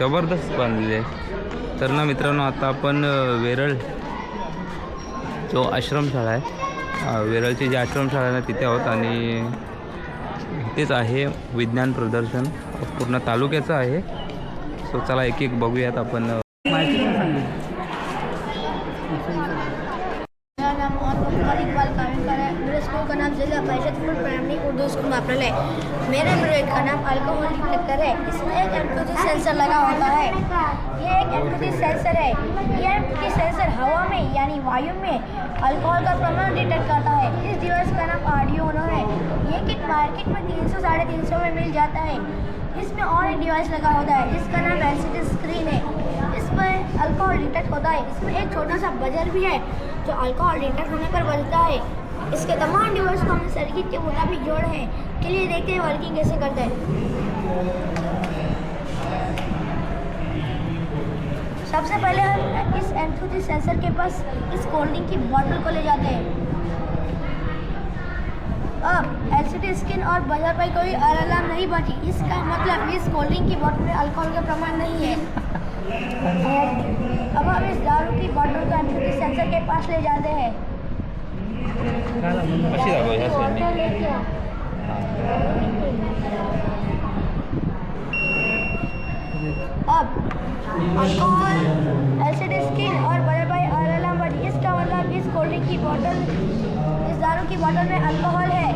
जबरदस्त बांधलेली आहे. तर ना मित्रांनो आता आपण वेरळ जो आश्रमशाळा आहे वेरळची जी आश्रमशाळा आहे ना तिथे आहोत आणि इथेच आहे विज्ञान प्रदर्शन. पूर्ण तालुक्याचं आहे. सो चला एक एक बघूयात आपण अ, माहिती पण मेरा नाम नाम जिला परिषद है मेरे प्रोजेक्ट का नाम अल्कोहल डिटेक्टर है इसमें एक सेंसर लगा होता है। ये एक एमक्यूटी सेंसर है। ये एमक्यूटी सेंसर हवा में, यानी वायु में अल्कोहल का प्रमाण डिटेक्ट करता है। इस डिवाइस का नाम आर्डियोनो है। ये किट मार्केट में तीन सौ, साढ़े तीन सौ में मिल जाता है। इसमें और एक डिवाइस लगा होता है। जिसका नाम एल स्क्रीन है। इसमें अल्कोहल डिटेक्ट होता है। इसमें एक छोटा सा बजर भी है, जो अल्कोहल डिटेक्ट होने पर बजता है। इसके तमाम डिवाइस को हमने सर्किट के मुताबिक जोड़े हैं। चलिए देखते हैं वर्किंग कैसे करते हैं। सबसे पहले हम इस एम सेंसर के पास इस कोल्ड ड्रिंक की बॉटल को ले जाते हैं। अब एलसीडी स्किन और बजर पर कोई अलार्म नहीं बची इसका मतलब इस कोल्ड ड्रिंक की बॉटल में अल्कोहल का प्रमाण नहीं है। अब हम इस दारू की बॉटल को एमसीडी सेंसर के पास ले जाते हैं। साईडने अब अल्कोहल एलसीडी स्किन और भाई अलार्म बची इसका मतलब इस कोल्ड ड्रिंक की बोतल इस दारू की बोतल में अल्कोहल है।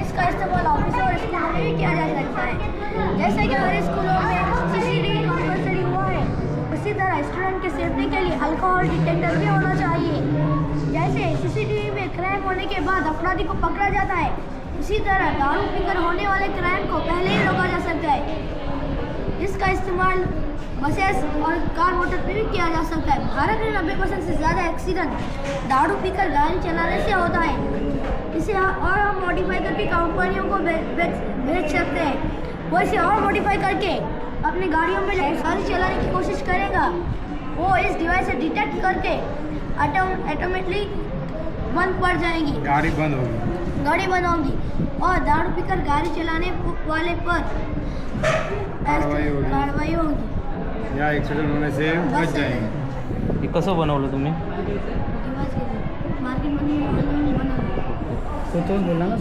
इसका इस्तेमाल ऑफ़िस और स्कूलों में भी किया जा सकता है। जैसे कि हर स्कूलों में सीसीटीवी हुआ है, उसी तरह स्टूडेंट की सेफ्टी के लिए अल्कोहल डिटेक्टर भी होना चाहिए। जैसे सीसीटीवी में क्राइम होने के बाद अपराधी को पकड़ा जाता है, उसी तरह दारू पीकर होने वाले क्राइम को पहले ही रोका जा सकता है। इसका इस्तेमाल बसेस और कार मोटर पर भी किया जा सकता है। भारत में नब्बे परसेंट से ज़्यादा एक्सीडेंट दारू पीकर गाड़ी चलाने से होता है। इसे और हम मॉडिफाई करके कंपनियों को बेच सकते हैं। वो इसे और मॉडिफाई करके अपनी गाड़ियों में गाड़ी चलाने की कोशिश करेगा। वो इस डिवाइस से डिटेक्ट करके ऑटोमेटिकली बंद पड़ जाएगी। गाड़ी बंद होगी। गाड़ी बंद होगी। और दारू पीकर गाड़ी चलाने वाले पर कार्रवाई होगी। कार्रवाई होगी। या एक्सीडेंट होने से बच जाएँगे। हे कसं बनवलं तुम्ही? तो बोलला ना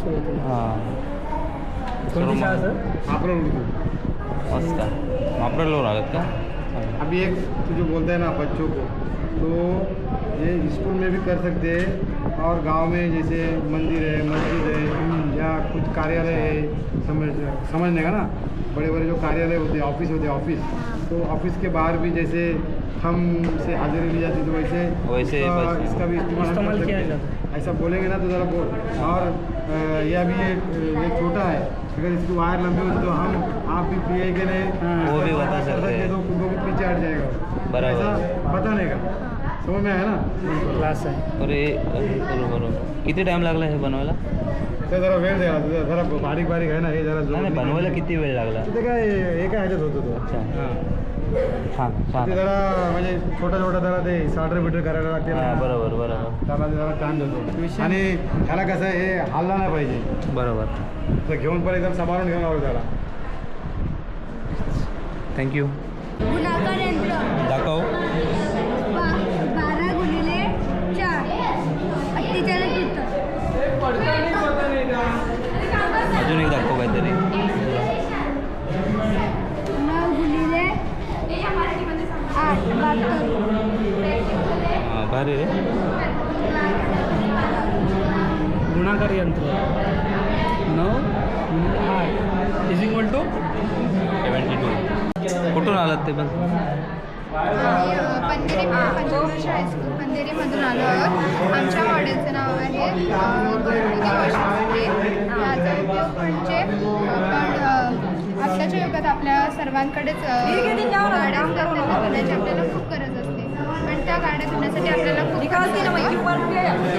हाँ. कोणती शाळा सर? वापरायला का? अभी एक तू जो बोलता है ना बच्चों को। तो ये स्कूल में भी कर सकते हैं। और गाँव में जैसे मंदिर है मस्जिद है या कुछ कार्यालय है समझ समझने का ना? बड़े बड़े जो कार्यालय होते हैं ऑफ़िस होते हैं ऑफ़िस। तो ऑफ़िस के बाहर भी जैसे हम से हाजिरी ली जाती है, तो वैसे वैसे इसका, इसका भी इस्तेमाल किया सकते जाता हैं। ऐसा बोलेंगे ना तो ज़रा बोल। और यह भी अभी ये ये छोटा है। अगर इसकी वायर लंबी होती तो हम आप भी पिए के नहीं हाँ, वो भी बता सकते हैं। तो कुंभों के पीछे हट जाएगा। बराबर। ऐसा बताने का। समझ में आया ना? क्लास आहे. अरे बरोबर बरोबर. किती टाईम लागला हे बनवायला? ते जरा वेळ द्यायला तुझा जरा बारीक बारीक आहे ना हे जरा नाही बनवायला किती वेळ लागला? ते काय एका ह्याच्यात होतो तो? अच्छा. हां. छान छान. ते जरा म्हणजे छोटा छोटा जरा ते साडर बिटर करायला लागते ना. हां बरोबर बरोबर. त्याला ते जरा टाइम देतो. आणि ह्याला कसं आहे हे हल्ला नाही पाहिजे. बरोबर. तर घेऊन पण एकदम सांभाळून घेऊन आलो त्याला. थँक्यू गुणाकार यंत्र. दाखव. अजून एक दाखव काहीतरी नऊ गुणिले आठ बहात्तर हां भारी रे गुणाकार यंत्र नऊ गुणिले आठ is equal to seventy two कुठून आलात ते पण पंधेरी पंचकृषी हायस्कूल पंधेरीमधून आलो आहोत. आमच्या मॉडेलचं नाव आहे याचा उपयोग म्हणजे आपण अ, आत्ताच्या युगात आपल्या सर्वांकडेच गाड्या असतात त्यांना धुण्याची आपल्याला खूप गरज असते. पण त्या गाड्या धुण्यासाठी आपल्याला खूप.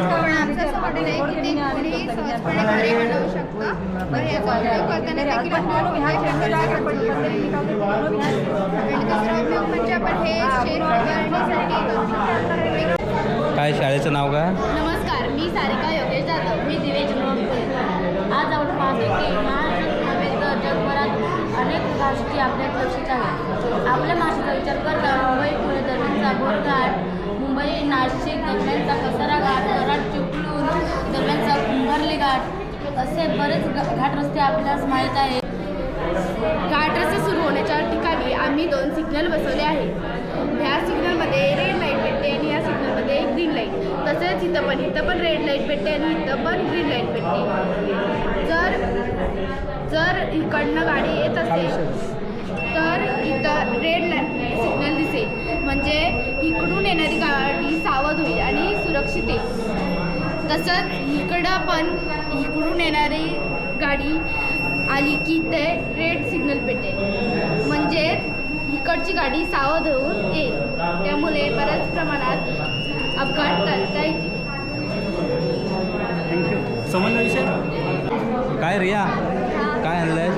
पण आमचं असं मॉडेल आहे की ते कोणीही सहजपणे घरी आणू शकतं. तर याचा उपयोग करताना देखील आपल्याला म्हणजे आपण हे काय शाळेचं नाव काय? नमस्कार मी सारिका योगेश जाधव मी दिवेश आज आपण पाहतो की महाराष्ट्र नव्हे तर जगभरात अनेक गोष्टी आपल्या लक्षात आहेत आपल्या महाराष्ट्राचा विचार करता मुंबई पुणे दरम्यानचा बोरघाट मुंबई नाशिक दरम्यानचा कसारा घाट कराड चिपळूण दरम्यानचा कुंभारली घाट असे बरेच घाट रस्ते आपल्यास माहीत आहेत. घाट रस्ते सुरू होण्याच्या ठिकाणी आम्ही दोन सिग्नल बसवले आहेत. ह्या सिग्नलमध्ये रेड लाइट भेटते आणि ह्या सिग्नलमध्ये ग्रीन लाइट तसेच इथं पण इथं पण रेड लाइट भेटते आणि इथं पण ग्रीन लाइट भेटते. जर जर इकडनं गाडी येत असेल तर इथं रेड लाइट सिग्नल दिसेल. म्हणजे इकडून येणारी गाडी सावध होईल आणि सुरक्षित येईल. तसंच इकडं पण इकडून येणारी गाडी आली की ते रेड सिग्नल पेटेल म्हणजे इकडची गाडी सावध होऊन येईल. त्यामुळे बऱ्याच प्रमाणात अपघात टाळता येतील. थँक्यू समजला विषय काय रिया? काय आणलंय?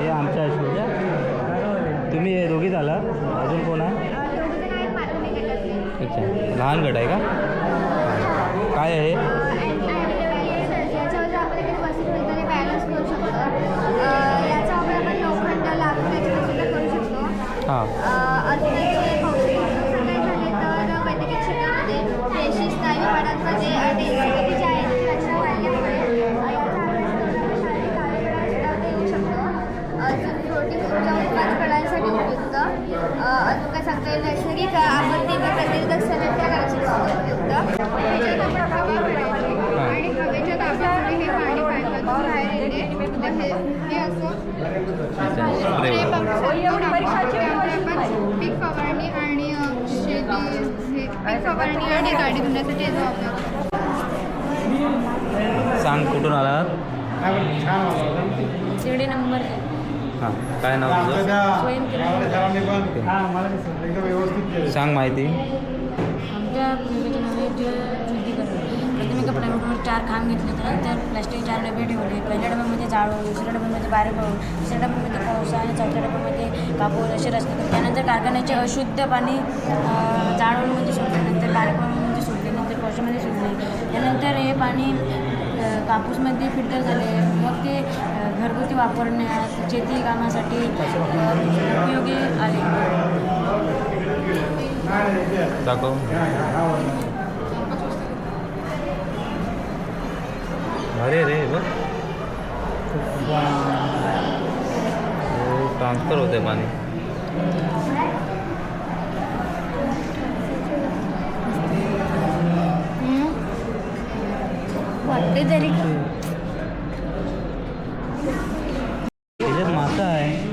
हे तुम्ही दोघी झाला अजून कोण आहे? अच्छा. लहान गट आहे का? काय आहे? याच्यावर आपण हे हे असं स्प्रे ते आपण पीक फवारणी आणि अ, शेती हे पीक फवारणी आणि गाडी धुण्यासाठी याचा वापर करतो. सांग कुठून आलात? शिर्डी नंबर हां काय नाव तुझं? हां सांग माहिती. आमच्या एका प्लायवूडवर चार खांब घेतले त्यानंतर प्लास्टिक चार डबे ठेवले. पहिल्या डब्यामध्ये जाळून दुसऱ्या डब्यामध्ये बारे पाहून तिसऱ्या डब्यामध्ये पाऊस आणि चौथ्या डब्यामध्ये कापूर असे रस्ते त्यानंतर कारखान्याचे अशुद्ध पाणी जाळून म्हणजे सोडल्यानंतर कार्यक्रमामध्ये म्हणजे सोडले. नंतर पावसामध्ये सोडले. त्यानंतर हे पाणी कापूसमध्ये फिल्टर झाले. मग ते घरगुती वापरण्यात शेती कामासाठी उपयोगी आले. अरे रे बघ ट्रान्सफर होते पाणी. वाटते तरी. मासा आहे.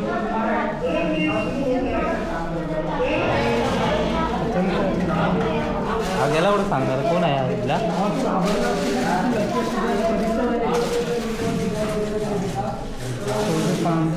हा गेला एवढं सांगणार कोण आहे हा इथला सांग.